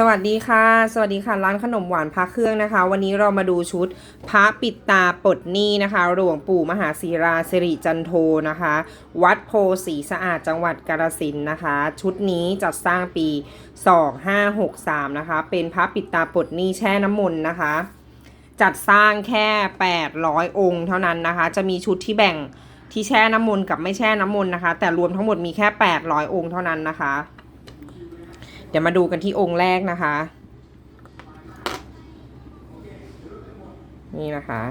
สวัสดีค่ะ สวัสดีค่ะ ร้านขนมหวานพระเครื่องนะคะ วันนี้เรามาดูชุดพระปิดตาปลดหนี้นะคะหลวงปู่มหาศิราสิริจันโทนะคะ วัดโพสีสะอาดจังหวัดกาฬสินนะคะ ชุดนี้จัดสร้างปี 2563 นะคะ เป็นพระปิดตาปลดหนี้แช่น้ำมนต์นะคะ จัดสร้างแค่ 800 องค์เท่านั้นนะคะ จะมีชุดที่แบ่งที่แช่น้ำมนต์กับไม่แช่น้ำมนต์นะคะ แต่รวมทั้งหมดมีแค่ 800 องค์เท่านั้นนะคะ เดี๋ยวมาดูกันที่องค์แรกนะคะ นี่นะคะ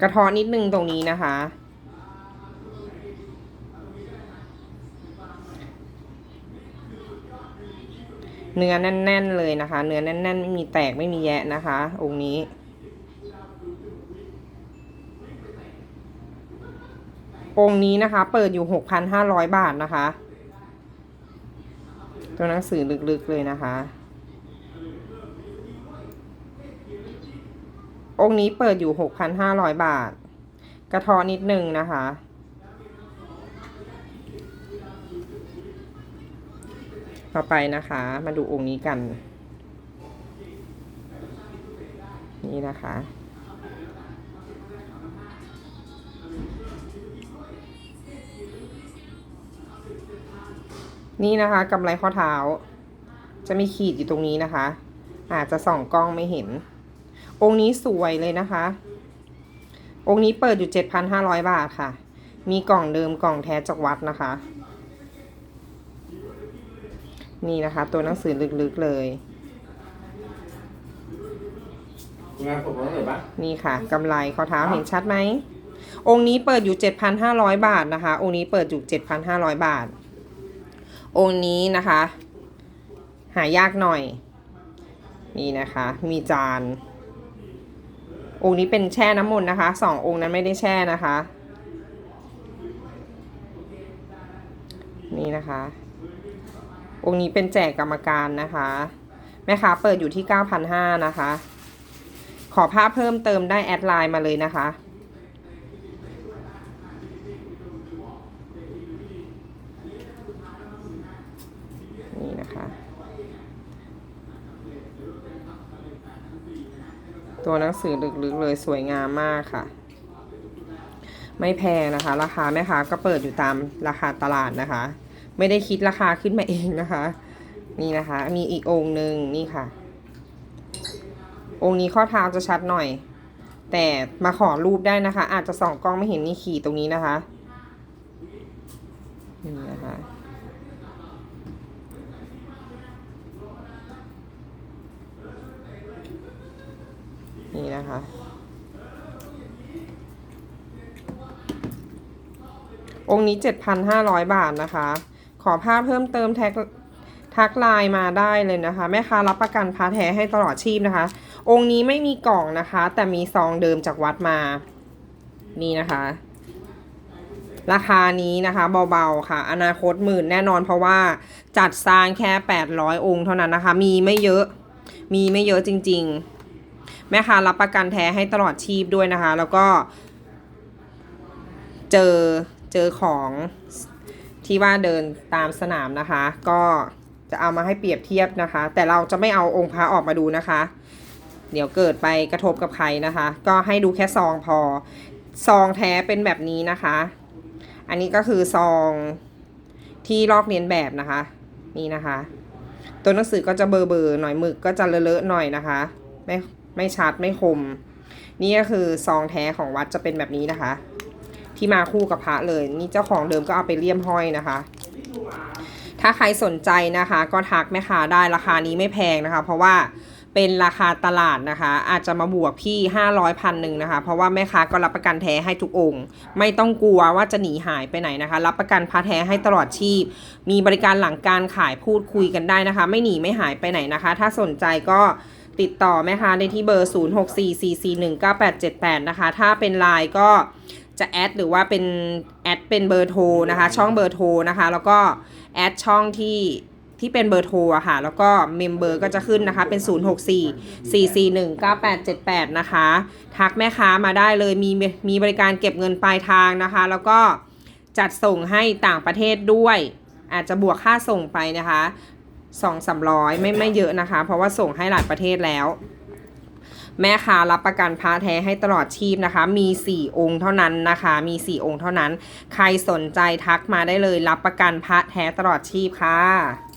กระเทอนิดนึงตรงนี้นะคะ เนื้อแน่น ๆ เลยนะคะ เนื้อแน่น ๆ ไม่มีแตกไม่มีแยะนะคะ องค์นี้ องนี้นะคะ เปิดอยู่ 6,500 บาทนะคะ ตัวหนังสือลึกๆเลยนะคะ องค์นี้เปิดอยู่ 6,500 บาท กระทอนิดนึงนะคะ ต่อไปนะคะ มาดูองค์นี้กัน นี่นะคะ นี่นะคะกำไรข้อเท้า จะมีขีดอยู่ตรงนี้นะคะ อาจจะส่องกล้องไม่เห็น องค์นี้สวยเลยนะคะ องค์นี้เปิดอยู่ 7,500 บาทค่ะ มีกล่องเดิมกล่องแท้จากวัดนะคะ นี่นะคะ ตัวหนังสือลึกๆเลยงานผมร้องหน่อยปะนี่ค่ะกำไรข้อเท้าเห็นชัดไหม องค์นี้เปิดอยู่ 7,500 บาทนะคะ องค์นี้เปิดอยู่ 7,500 บาท องค์นี้นะคะ หายากหน่อย นี่นะคะ มีจาน องค์นี้เป็นแช่น้ำมนต์นะคะสององค์นั้นไม่ได้แช่นะคะ นี่นะคะ องค์นี้เป็นแจกกรรมการนะคะ แม่ค้าเปิดอยู่ที่ 9,500นะคะ ขอภาพเพิ่มเติมได้แอดไลน์มาเลยนะคะ นี่นะคะ ตัวหนังสือลึกๆเลยสวยงามมากค่ะ ไม่แพงนะคะ ราคาแม่ค้าก็เปิดอยู่ตามราคาตลาดนะคะ ไม่ได้คิดราคาขึ้นมาเองนะคะ นี่นะคะ มีอีกองค์หนึ่งนี่ค่ะ องค์นี้ข้อเท้าจะชัดหน่อย แต่มาขอรูปได้นะคะ อาจจะส่องกล้องไม่เห็นนี่ขีดตรงนี้นะคะนี่นะคะ นี่นะคะ องค์นี้ 7,500 บาทนะคะ ขอภาพเพิ่มเติมแท็กทักไลน์มาได้เลยนะคะ แม่ค้ารับประกันพาแท้ให้ตลอดชีพนะคะ องค์นี้ไม่มีกล่องนะคะ แต่มีซองเดิมจากวัดมา นี่นะคะ ราคานี้นะคะเบาๆค่ะ อนาคตหมื่นแน่นอนเพราะว่าจัดสร้างแค่ 800 องค์เท่านั้นนะคะ มีไม่เยอะ มีไม่เยอะจริง ๆ แม่ค้ารับประกันแท้ให้ตลอดชีพด้วยนะคะ แล้วก็ เจอ เจอของที่ว่าเดินตามสนามนะคะ ก็จะเอามาให้เปรียบเทียบนะคะ แต่เราจะไม่เอาองค์พระออกมาดูนะคะ เดี๋ยวเกิดไปกระทบกับใครนะคะ ก็ให้ดูแค่ซองพอ ซองแท้เป็นแบบนี้นะคะ อันนี้ก็คือซองที่ลอกเลียนแบบนะคะ นี่นะคะ ตัวหนังสือก็จะเบอร์เบอร์หน่อยหมึกก็จะเลอะๆหน่อยนะคะ ไม่ไม่ชัดไม่คม นี่ก็คือซองแท้ของวัดจะเป็นแบบนี้นะคะ ที่มาคู่กับพระเลย นี่เจ้าของเดิมก็เอาไปเลี่ยมห้อยนะคะ ถ้าใครสนใจนะคะ ก็ทักแม่ค้าได้ราคานี้ไม่แพงนะคะ เพราะว่าเป็นราคาตลาดนะคะ อาจจะมาบวกพี่ 500พันหนึ่งนะคะ เพราะว่าแม่ค้าก็รับประกันแท้ให้ทุกองค์ ไม่ต้องกลัวว่าจะหนีหายไปไหนนะคะ รับประกันพระแท้ให้ตลอดชีพ มีบริการหลังการขายพูดคุยกันได้นะคะ ไม่หนีไม่หายไปไหนนะคะ ถ้าสนใจก็ติดต่อแม่ค้าได้ที่เบอร์ 0644419878 นะคะ ถ้าเป็นไลน์ก็ จะแอดหรือว่าเป็นแอดเป็นเบอร์โทรนะคะ ช่องเบอร์โทรนะคะ แล้วก็แอดช่องที่ที่เป็นเบอร์โทรอะค่ะ แล้วก็เมมเบอร์ก็จะขึ้นนะคะ เป็น 064 441 9878 นะคะ ทักแม่ค้ามาได้เลย มีมีบริการเก็บเงินปลายทางนะคะ แล้วก็จัดส่งให้ต่างประเทศด้วย อาจจะบวกค่าส่งไปนะคะสองสามร้อยไม่ไม่เยอะนะคะ เพราะว่าส่งให้หลายประเทศแล้ว แม่ค้ารับประกันพระแท้ให้ตลอดชีพนะคะ มี 4 องค์เท่านั้นนะคะ มี 4 องค์เท่านั้น ใครสนใจทักมาได้เลยรับประกันพระแท้ตลอดชีพค่ะ